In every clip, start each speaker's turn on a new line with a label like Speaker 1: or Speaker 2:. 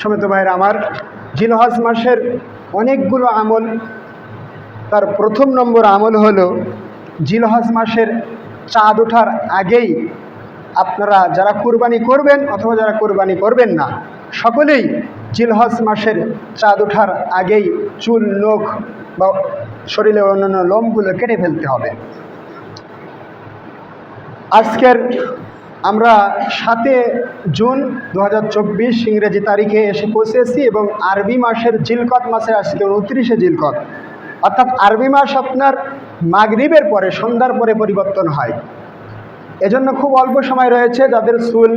Speaker 1: সমেত ভাইয়ের আমার জিলহজ মাসের অনেকগুলো আমল। তার প্রথম নম্বর আমল হলো জিলহজ মাসের চাঁদ ওঠার আগেই আপনারা যারা কুরবানি করবেন অথবা যারা কোরবানি করবেন না, সকলেই জিলহজ মাসের চাঁদ ওঠার আগেই চুল, নখ বা শরীরের অন্যান্য লোমগুলো কেটে ফেলতে হবে। আজকের আমরা সাতে জুন দু হাজার চব্বিশ ইংরেজি তারিখে এসে পৌঁছেছি এবং আরবি মাসের জিলকত মাসে আসছে উনত্রিশে জিলকত। অর্থাৎ আরবি মাস আপনার মাগরীবের পরে, সন্ধ্যার পরে পরিবর্তন হয়। এজন্য খুব অল্প সময় রয়েছে যাদের চুল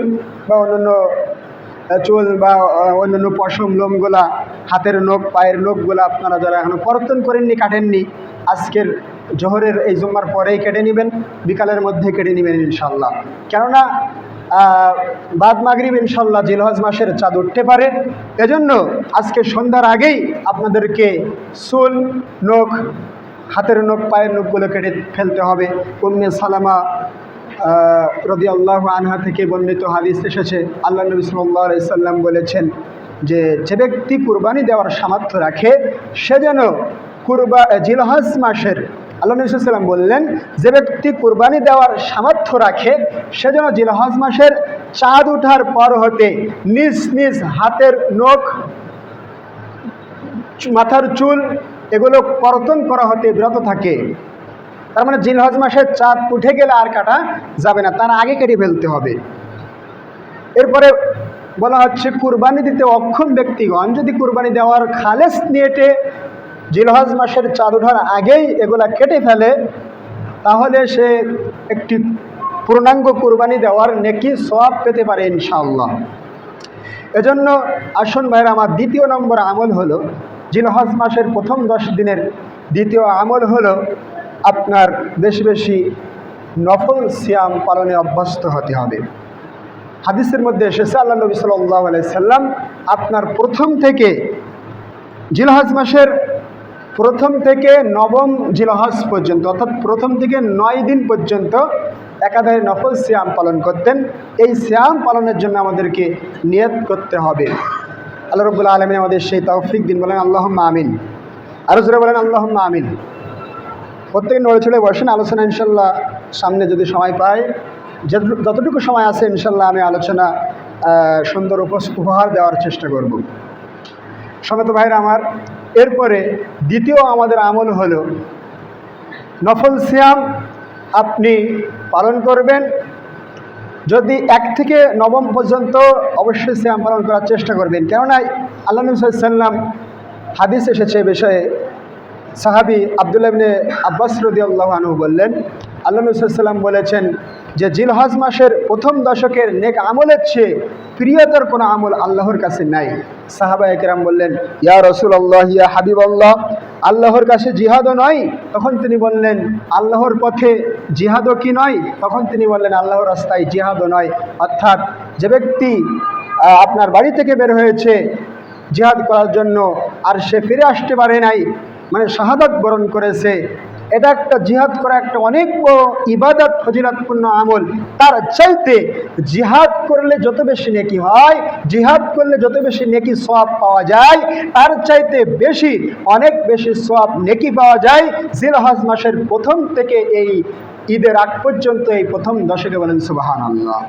Speaker 1: বা অন্যান্য চুল বা অন্যান্য পশম লোমগুলা, হাতের নখ, পায়ের নখগুলা আপনারা যারা এখনও পরিবর্তন করেননি, কাটেননি, আজকের জোহরের এই জুম্মার পরেই কেটে নেবেন, বিকালের মধ্যে কেটে নেবেন ইনশাল্লাহ কেননা বাদ মাগরিব ইনশাল্লাহ জিলহজ মাসের চাঁদ উঠতে পারে। এজন্য আজকে সন্ধ্যার আগেই আপনাদেরকে চুল, নখ, হাতের নখ, পায়ের নখগুলো কেটে ফেলতে হবে। উম্মে সালামা রদি আল্লাহ আনহা থেকে বর্ণিত হাদিস এসেছে। আল্লাহ নবী সাল্লাহ সাল্লাম বলেছেন যে যে ব্যক্তি কুরবানি দেওয়ার সামর্থ্য রাখে, সে যেন কুরবা জিলহজ মাসের, আল্লাহ নবী সাল্লাম বললেন, যে ব্যক্তি কুরবানি দেওয়ার সামর্থ্য রাখে, সে যেন জিলহজ মাসের চাঁদ ওঠার পর হতে নিজ নিজ হাতের নখ, মাথার চুল, এগুলো কর্তন করা হতে বিরত থাকে। তার মানে জিলহজ মাসের চাঁদ উঠে গেলে আর কাটা যাবে না, তার আগে কেটে ফেলতে হবে। এরপরে বলা হচ্ছে, কুরবানি দিতে অক্ষম ব্যক্তিগণ যদি কুরবানি দেওয়ার খালেস নিয়েটে জিলহজ মাসের চাঁদ ওঠার আগেই এগুলা কেটে ফেলে, তাহলে সে একটি পূর্ণাঙ্গ কুরবানি দেওয়ার নেকি সব পেতে পারে ইনশাআল্লাহ। এজন্য আসন ভাইয়ের আমার দ্বিতীয় নম্বর আমল হলো, জিলহজ মাসের প্রথম দশ দিনের দ্বিতীয় আমল হলো আপনার বেশি বেশি নফল সিয়াম পালনে অভ্যস্ত হতে হবে। হাদিসের মধ্যে এসেছে, আল্লাহ নবী সাল্লাহ সাল্লাম আপনার প্রথম থেকে জিলহজ মাসের প্রথম থেকে নবম জিলহজ পর্যন্ত, অর্থাৎ প্রথম থেকে নয় দিন পর্যন্ত একাধারে নফল শ্যাম পালন করতেন। এই শ্যাম পালনের জন্য আমাদেরকে নিয়ত করতে হবে। আল্লাহ রবুল্লা আলমিন আমাদের সেই তৌফিক দিন বলেন আল্লাহ আমিন। জোরে বলেন আল্লাহ আমিন। প্রত্যেকে নড়ে চড়ে বসেন, আলোচনা ইনশাল্লাহ সামনে যদি সময় পাই। যত- যতটুকু সময় আছে ইনশাল্লাহ আমি আলোচনা সুন্দর উপহার দেওয়ার চেষ্টা করব। সমেত ভাইরা আমার, এরপরে দ্বিতীয় আমাদের আমল হলো, নফল সিয়াম আপনি পালন করবেন। যদি এক থেকে নবম পর্যন্ত অবশ্যই সিয়াম পালন করার চেষ্টা করবেন। কেননা আল্লাহ সাল্লাম হাদিস এসেছে বিষয়ে সাহাবি আবদুল্লাহ ইবনে আব্বাস রদিয়াল্লাহ আনহু বললেন, আল্লাহ নবীলাম বলেছেন যে জিলহজ মাসের প্রথম দশকের নেক আমলের চেয়ে প্রিয়তর কোনো আমল আল্লাহর কাছে নাই। সাহাবা একরাম বললেন, ইয়া রসুল আল্লাহ ইয়া হাবিব আল্লাহ আল্লাহর কাছে জিহাদও নয়। তখন তিনি বললেন, আল্লাহর পথে জিহাদও কি নয়? তখন তিনি বললেন, আল্লাহর রাস্তায় জিহাদও নয়। অর্থাৎ যে ব্যক্তি আপনার বাড়ি থেকে বের হয়েছে জিহাদ করার জন্য আর সে ফিরে আসতে পারে নাই মানে শাহাদত বরণ করেছে। এটা একটা জিহাদ করা একটা অনেক বড় ইবাদত, ফজিলাতপূর্ণ আমল। তার চাইতে জিহাদ করলে যত বেশি নেকি হয়, জিহাদ করলে যত বেশি নেকি সওয়াব পাওয়া যায়, তার চাইতে বেশি, অনেক বেশি সওয়াব নেকি পাওয়া যায়। জিলহজ মাসের প্রথম থেকে এই ঈদের আগ পর্যন্ত এই প্রথম দশকে বলেন সুবাহান আল্লাহ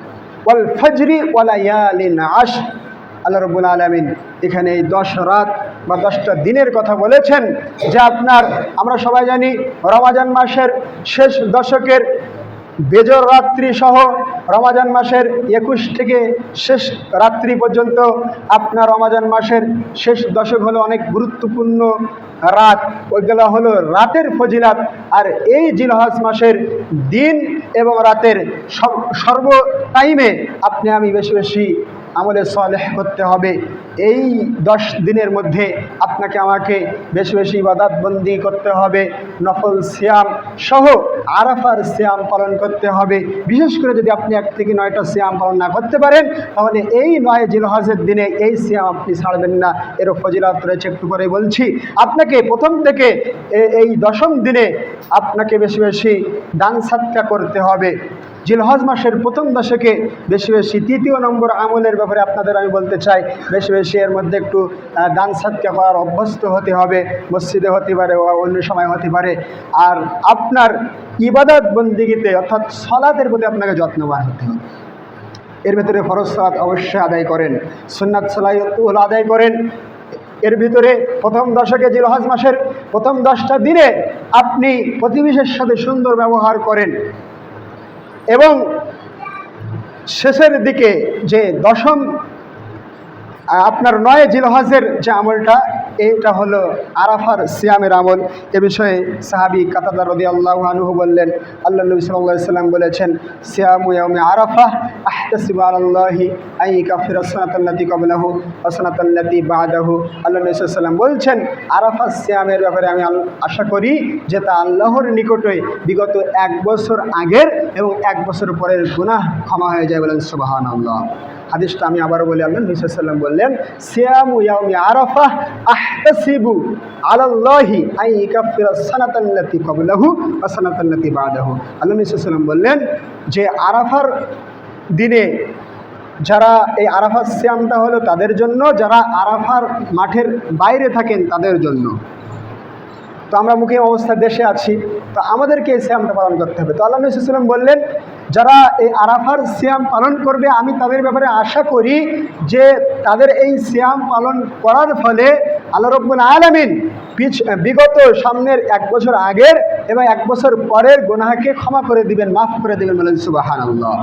Speaker 1: ওয়াল ফজরি ওয়ালায়ালিন আশ আল্লাহ রবুল আলমিন এখানে এই দশ রাত বা দশটা দিনের কথা বলেছেন যে আপনার, আমরা সবাই জানি রমাজান মাসের শেষ দশকের বেজর রাত্রি সহ রমাজান মাসের একুশ থেকে শেষ রাত্রি পর্যন্ত আপনার রমাজান মাসের শেষ দশক হলো অনেক গুরুত্বপূর্ণ রাত। ওইগুলো হলো রাতের ফজিলাত। আর এই জিলহজ মাসের দিন এবং রাতের সর্ব টাইমে আপনি আমি বেশি বেশি আমলে সলেহ করতে হবে। এই দশ দিনের মধ্যে আপনাকে আমাকে বেশি বেশি ইবাদতবন্দি করতে হবে, নফল সিয়াম সহ আরাফার সিয়াম পালন করতে হবে। বিশেষ করে যদি আপনি এক থেকে নয়টা সিয়াম পালন না করতে পারেন, তাহলে এই নয় জিলহজের দিনে এই সিয়াম আপনি ছাড়বেন না। এর ফজিলাত রয়েছে একটু করে বলছি। আপনাকে প্রথম থেকে এই দশম দিনে আপনাকে বেশি বেশি দান সাতকা করতে হবে। জিলহজ মাসের প্রথম দশকে বেশি বেশি তৃতীয় নম্বর আমলের ব্যাপারে আপনাদের আমি বলতে চাই বেশি বেশি এর মধ্যে একটু দান সাদকা করার অভ্যস্ত হতে হবে, মসজিদে হতে পারে বা অন্য সময় হতে পারে। আর আপনার ইবাদত বন্দিগিতে অর্থাৎ সলাতের প্রতি আপনাকে যত্নবান হতে হবে। এর ভিতরে ফরজ অবশ্যই আদায় করেন, সুন্নাত সালাইল আদায় করেন। এর ভিতরে প্রথম দশকে জিলহজ মাসের প্রথম দশটা দিনে আপনি প্রতিবেশের সাথে সুন্দর ব্যবহার করেন। এবং শেষের দিকে যে দশম আপনার নয় জিলহাজের যে আমলটা এইটা হলো আরাফার সিয়ামের আমল। এ বিষয়ে সাহাবি কাতাদা রদি আল্লাহ আনুহু বললেন আল্লাহ নবী সাল্লাহ সাল্লাম বলেছেন, সিয়ামু ইয়ামে আরাফা আহতাসিবু আলাল্লাহি আই কাফির আসনাতাল্লাতি কবলাহু আসনাতাল্লাতি বাদাহু। আল্লাহ নবী সাল্লাম বলছেন আরাফা সিয়ামের ব্যাপারে আমি আশা করি যে তা আল্লাহর নিকটে বিগত এক বছর আগের এবং এক বছর পরের গুনাহ ক্ষমা হয়ে যায় বলেন সুবাহান আল্লাহ হাদিসটা আমি আবারও বলি, আল্লাহ সাল্লাম বললেন, সিয়ামু আই বললেন যে আরাফার দিনে যারা এই আরাফার সিয়ামটা হলো তাদের জন্য, যারা আরাফার মাঠের বাইরে থাকেন তাদের জন্য। তো আমরা মুখে অবস্থায় দেশে আছি, তো আমাদেরকে এই শ্যামটা পালন করতে হবে। তো আল্লাহ বললেন যারা এই আরাফার শ্যাম পালন করবে, আমি তাদের ব্যাপারে আশা করি যে তাদের এই শ্যাম পালন করার ফলে আল্লাহ আলমিন পিছ, বিগত সামনের এক বছর আগের এবং এক বছর পরের গোনাহাকে ক্ষমা করে দিবেন, মাফ করে দেবেন বলেন সুবাহান আল্লাহ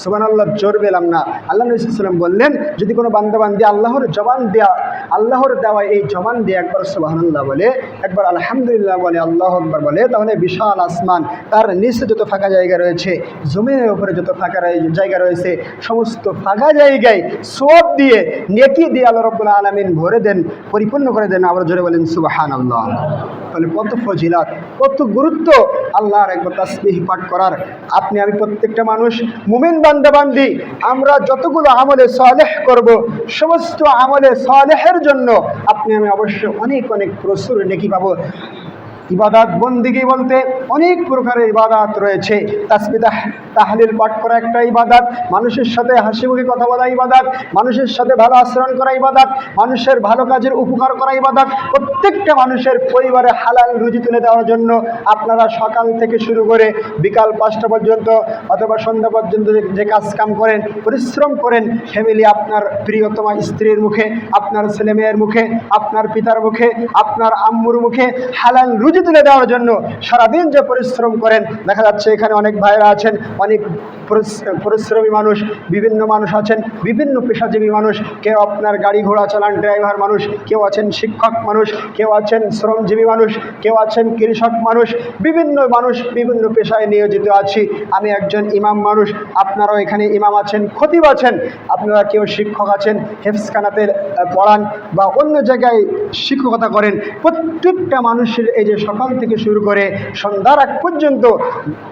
Speaker 1: সুবান আল্লাহ জোর পেলাম না। আল্লাহ নবীলাম বললেন, যদি কোনো বান্দাবান্দি আল্লাহর জবান দেওয়া আল্লাহর দেওয়া এই জবান দিয়ে একবার সুবাহান্লাহ বলে, একবার আলহামদুলিল্লাহ বলে, আল্লাহ আকবর বলে, তাহলে বিশাল আসমান, তার নিচে যত ফাঁকা জায়গা রয়েছে, জমিনের উপরে যত ফাঁকা জায়গা রয়েছে, সমস্ত ফাঁকা জায়গায় সব দিয়ে, নেকি দিয়ে আল্লাহ রব্বুল্লাহ আলমিন ভরে দেন, পরিপূর্ণ করে দেন, আবার জোরে বলেন সুবাহান আল্লাহ তাহলে কত ফজিলাত, কত গুরুত্ব আল্লাহর একবার তাসবিহ পাঠ করার। আপনি, আমি প্রত্যেকটা মানুষ, মুমিন বান্দাবান্দি আমরা যতগুলো আমলে সালেহ করব, সমস্ত আমলে সালেহের জন্য আপনি আমি অবশ্য অনেক অনেক প্রচুর নেকি পাবো। ইবাদাত বন্দিগি বলতে অনেক প্রকারের ইবাদাত রয়েছে। তাসবিদাহ, তাহলিল পাঠ করা একটা ইবাদাত, মানুষের সাথে হাসি মুখে কথা বলা ইবাদাত, মানুষের সাথে ভালো আচরণ করা ইবাদাত, মানুষের ভালো কাজের উপকার করা ইবাদাত। প্রত্যেকটা মানুষের পরিবারে হালাল রুজি তুলে দেওয়ার জন্য আপনারা সকাল থেকে শুরু করে বিকাল পাঁচটা পর্যন্ত অথবা সন্ধ্যা পর্যন্ত যে- কাজ কাম করেন, পরিশ্রম করেন ফ্যামিলি আপনার প্রিয়তমা স্ত্রীর মুখে, আপনার ছেলে মেয়ের মুখে, আপনার পিতার মুখে, আপনার আম্মুর মুখে হালাল রুজি তুলে দেওয়ার জন্য সারাদিন যে পরিশ্রম করেন দেখা যাচ্ছে এখানে অনেক ভাইরা আছেন অনেক পরিশ্রমী মানুষ, বিভিন্ন মানুষ আছেন, বিভিন্ন পেশাজীবী মানুষ, কেউ আপনার গাড়ি ঘোড়া চালান, ড্রাইভার মানুষ, কেউ আছেন শিক্ষক মানুষ, কেউ আছেন শ্রমজীবী মানুষ, কেউ আছেন কৃষক মানুষ, বিভিন্ন মানুষ বিভিন্ন পেশায় নিয়োজিত আছি। আমি একজন ইমাম মানুষ, আপনারাও এখানে ইমাম আছেন, খতিব আছেন, আপনারা কেউ শিক্ষক আছেন হেফসখানাতে পড়ান বা অন্য জায়গায় শিক্ষকতা করেন, প্রত্যেকটা মানুষের এই যে সকাল থেকে শুরু করে সন্ধ্যার পর্যন্ত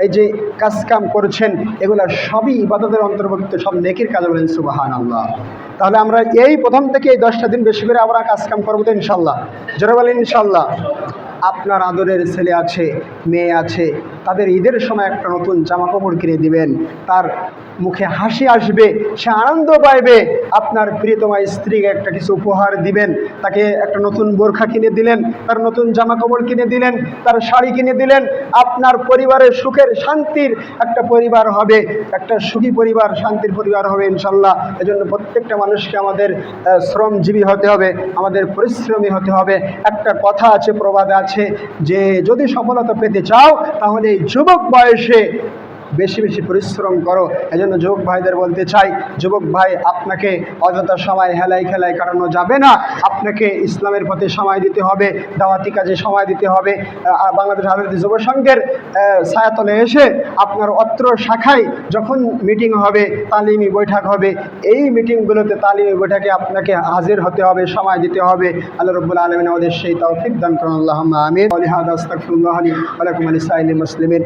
Speaker 1: এই যে কাজকাম করছেন, এগুলো সবই ইবাদতের অন্তর্ভুক্ত, সব নেকির কাজ বলেন সুবাহান আল্লাহ তাহলে আমরা এই প্রথম থেকে এই দশটা দিন বেশি করে আমরা কাজকাম করব তো ইনশাল্লাহ জোরে বলেন ইনশাল্লাহ আপনার আদরের ছেলে আছে, মেয়ে আছে, তাদের ঈদের সময় একটা নতুন জামা কাপড় কিনে দিবেন। তার মুখে হাসি আসবে, সে আনন্দ পাইবে। আপনার প্রিয়তমা স্ত্রীকে একটা কিছু উপহার দিবেন, তাকে একটা নতুন বোরখা কিনে দিলেন, তার নতুন জামা কাপড় কিনে দিলেন, তার শাড়ি কিনে দিলেন। আপনার পরিবারের সুখের শান্তির একটা পরিবার হবে, একটা সুখী পরিবার, শান্তির পরিবার হবে ইনশাল্লাহ। এজন্য প্রত্যেকটা মানুষকে আমাদের শ্রমজীবী হতে হবে, আমাদের পরিশ্রমী হতে হবে। একটা কথা আছে, প্রবাদ আছে, যে যদি সফলতা পেতে চাও, তাহলে এই যুবক বয়সে বেশি বেশি পরিশ্রম করো। এজন্য যুবক ভাইদের বলতে চাই, যুবক ভাই, আপনাকে অযথা সময় হেলাই খেলায় কাটানো যাবে না। আপনাকে ইসলামের পথে সময় দিতে হবে, দাওয়াতি কাজে সময় দিতে হবে। বাংলাদেশ আজাদি যুব সংঘের ছায়াতলে এসে আপনার অত্র শাখায় যখন মিটিং হবে, তালিমি বৈঠক হবে, এই মিটিংগুলোতে তালিমি বৈঠকে আপনাকে হাজির হতে হবে, সময় দিতে হবে। আল্লাহ রব্বুল আলমিন আমাদের সেই তৌফিক দান করুন। আল্লাহ আমিন। আলিহাদ আস্তাকফিরুল্লাহ আলী আলাইকুম আলী সাইলি মুসলিমিন।